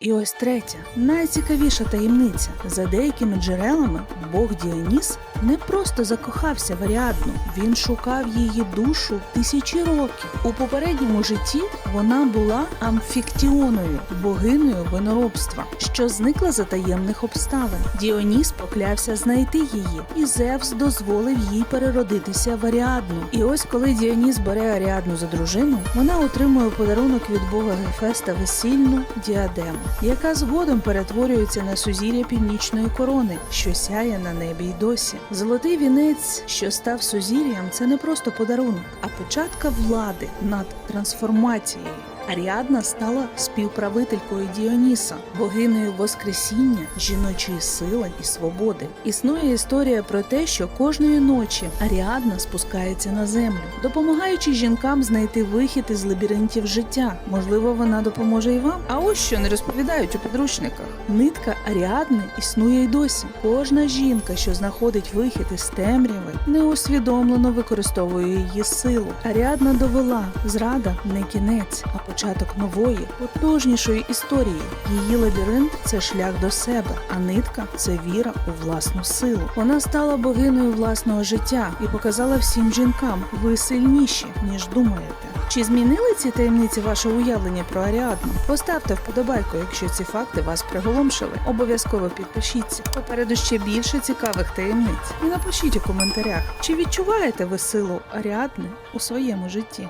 І ось третя, найцікавіша таємниця. За деякими джерелами, Бог Діоніс не просто закохався в Аріадну, він шукав її душу тисячі років. У попередньому житті вона була амфіктіоною, богинею виноробства, що зникла за таємних обставин. Діоніс поклявся знайти її, і Зевс дозволив їй переродитися в Аріадну. І ось коли Діоніс бере Аріадну за дружину, вона отримує подарунок від бога Гефеста весільну діадему, яка згодом перетворюється на сузір'я північної корони, що сяє на небі й досі. Золотий вінець, що став сузір'ям, це не просто подарунок, а початка влади над трансформацією. Аріадна стала співправителькою Діоніса, богинею Воскресіння, жіночої сили і свободи. Існує історія про те, що кожної ночі Аріадна спускається на землю, допомагаючи жінкам знайти вихід із лабіринтів життя. Можливо, вона допоможе і вам. А ось що не розповідають у підручниках. Нитка Аріадни існує й досі. Кожна жінка, що знаходить вихід із темряви, неусвідомлено використовує її силу. Аріадна довела зрада не кінець, а початок нової, потужнішої історії. Її лабіринт це шлях до себе, а нитка це віра у власну силу. Вона стала богинею власного життя і показала всім жінкам, ви сильніші, ніж думаєте. Чи змінили ці таємниці ваше уявлення про Аріадну? Поставте вподобайку, якщо ці факти вас приголомшили. Обов'язково підпишіться. Попереду ще більше цікавих таємниць. І напишіть у коментарях, чи відчуваєте ви силу Аріадни у своєму житті.